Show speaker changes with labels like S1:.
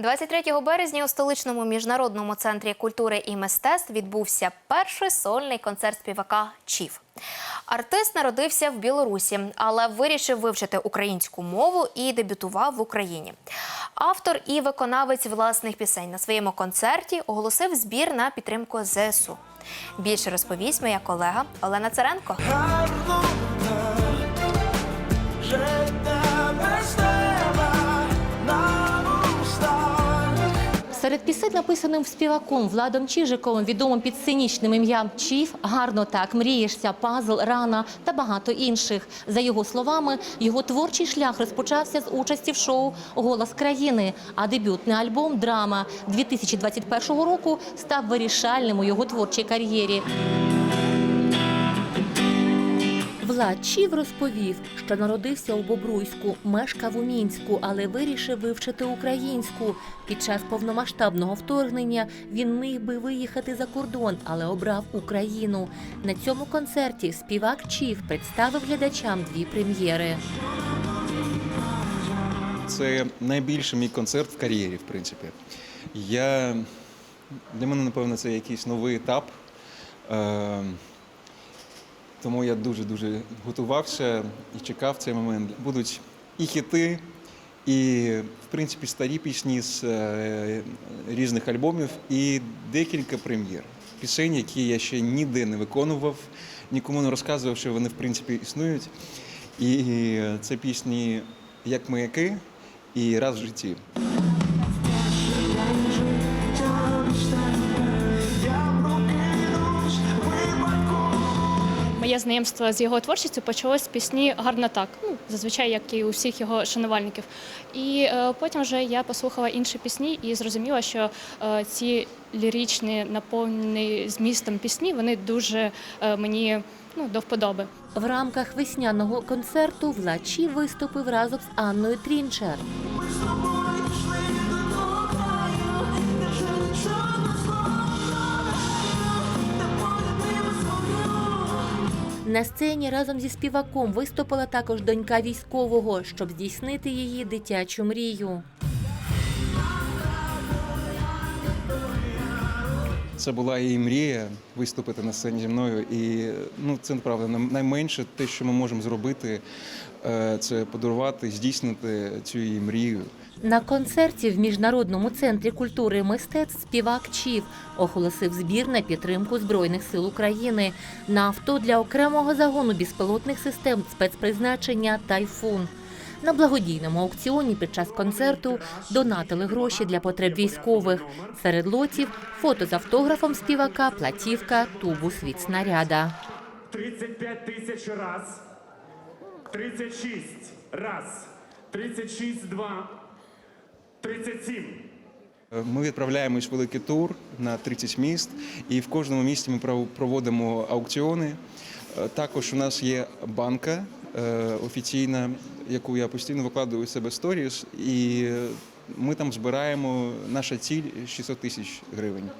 S1: 23 березня у столичному міжнародному центрі культури і мистецтв відбувся перший сольний концерт співака Чів. Артист народився в Білорусі, але вирішив вивчити українську мову і дебютував в Україні. Автор і виконавець власних пісень на своєму концерті оголосив збір на підтримку ЗСУ. Більше розповість моя колега Олена Царенко.
S2: Серед пісень, написаним співаком Владом Чижиковим, відомим під сценічним ім'ям Чіф, гарно так, мрієшся, пазл, рана та багато інших. За його словами, його творчий шлях розпочався з участі в шоу Голос країни. А дебютний альбом Драма 2021 року став вирішальним у його творчій кар'єрі. Влад Чів розповів, що народився у Бобруйську, мешкав у Мінську, але вирішив вивчити українську. Під час повномасштабного вторгнення він міг би виїхати за кордон, але обрав Україну. На цьому концерті співак Чів представив глядачам дві прем'єри.
S3: Це найбільший мій концерт в кар'єрі, в принципі. Я... Для мене, напевно, це якийсь новий етап. Е... Тому я дуже-дуже готувався і чекав цей момент. Будуть і хіти, і, в принципі, старі пісні з е, різних альбомів, і декілька прем'єр. Пісень, які я ще ніде не виконував, нікому не розказував, що вони, в принципі, існують. І це пісні як маяки і раз в житті.
S4: Моє знайомство з його творчістю почалось з пісні Гарно так. Ну, зазвичай, як і у всіх його шанувальників. І е, потім вже я послухала інші пісні і зрозуміла, що е, ці ліричні, наповнені змістом пісні, вони дуже е, мені ну, до вподоби.
S2: В рамках весняного концерту Влад Чів виступив разом з Анною Трінчер. На сцені разом зі співаком виступила також донька військового, щоб здійснити її дитячу мрію.
S3: Це була її мрія виступити на сцені зі мною. І ну, це правда найменше те, що ми можемо зробити, е, це подарувати, здійснити цю її мрію.
S2: На концерті в Міжнародному центрі культури і мистецтв співак Чів оголосив збір на підтримку Збройних сил України на авто для окремого загону безпілотних систем спецпризначення Тайфун. На благодійному аукціоні під час концерту донатили гроші для потреб військових. Серед лотів фото з автографом співака, платівка, тубус від снаряда.
S5: 35 тисяч раз. 36 раз. 36 два. 37.
S3: Ми відправляємось в великий тур на 30 міст, і в кожному місті ми пров- проводимо аукціони. Е, Також у нас є банка е, офіційна, яку я постійно викладаю у себе сторіс, і ми там збираємо наша ціль 600 тисяч гривень.